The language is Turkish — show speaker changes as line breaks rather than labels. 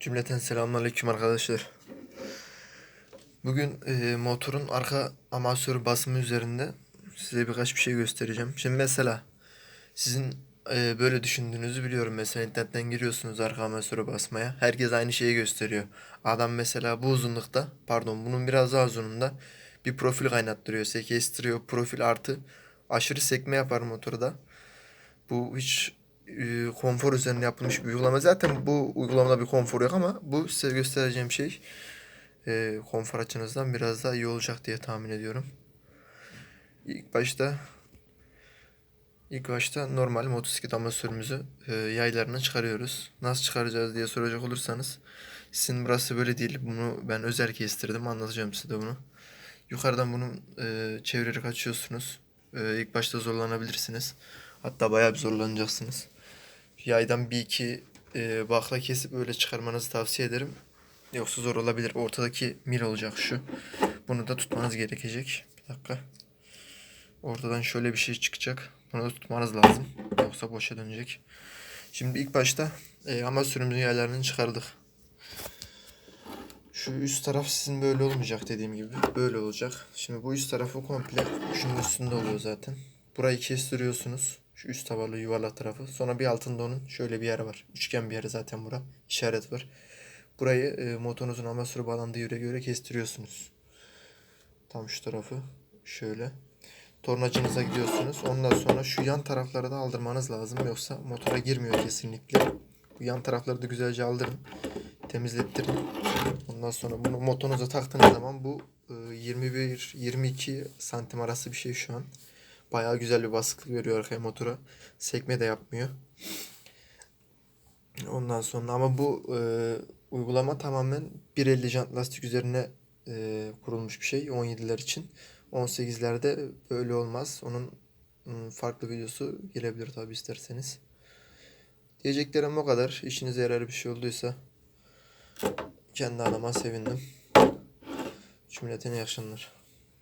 Cümleten selamünaleyküm arkadaşlar. Bugün e, motorun arka amasör basımı üzerinde size birkaç bir şey göstereceğim. Şimdi mesela sizin e, böyle düşündüğünüzü biliyorum. Mesela internetten giriyorsunuz arka amasöre basmaya. Herkes aynı şeyi gösteriyor. Adam mesela bu uzunlukta, pardon bunun biraz daha uzunluğunda bir profil kaynattırıyor. Sekestiriyor profil artı aşırı sekme yapar motorda. Bu hiç e, konfor üzerine yapılmış bir uygulama. Zaten bu uygulamada bir konfor yok ama bu size göstereceğim şey e, konfor açınızdan biraz daha iyi olacak diye tahmin ediyorum. İlk başta ilk başta normal motosiklet amatörümüzü e, yaylarına çıkarıyoruz. Nasıl çıkaracağız diye soracak olursanız sizin burası böyle değil. Bunu ben özel kestirdim. Anlatacağım size bunu. Yukarıdan bunun e, çevirerek açıyorsunuz. E, ilk başta zorlanabilirsiniz. Hatta bayağı bir zorlanacaksınız. Yaydan bir iki e, bakla kesip öyle çıkarmanızı tavsiye ederim. Yoksa zor olabilir. Ortadaki mil olacak şu. Bunu da tutmanız gerekecek. Bir dakika. Ortadan şöyle bir şey çıkacak. Bunu da tutmanız lazım. Yoksa boşa dönecek. Şimdi ilk başta e, ama sürümümüzün yaylarını çıkardık. Şu üst taraf sizin böyle olmayacak dediğim gibi. Böyle olacak. Şimdi bu üst tarafı komple şunun üstünde oluyor zaten. Burayı kestiriyorsunuz. Şu üst tabanlı yuvarlak tarafı. Sonra bir altında onun şöyle bir yer var. Üçgen bir yer zaten bura. İşaret var. Burayı e, motorunuzun amasörü bağlandığı yere göre kestiriyorsunuz. Tam şu tarafı. Şöyle. Tornacınıza gidiyorsunuz. Ondan sonra şu yan tarafları da aldırmanız lazım. Yoksa motora girmiyor kesinlikle. Bu yan tarafları da güzelce aldırın. Temizlettirin. Ondan sonra bunu motorunuza taktığınız zaman bu e, 21-22 santim arası bir şey şu an. Bayağı güzel bir baskı veriyor arkaya motora. Sekme de yapmıyor. Ondan sonra ama bu e, uygulama tamamen 1.50 jant lastik üzerine e, kurulmuş bir şey 17'ler için. 18'lerde böyle olmaz. Onun farklı videosu gelebilir tabi isterseniz. Diyeceklerim o kadar. İşinize yarar bir şey olduysa kendi adıma sevindim. Cümleten iyi akşamlar.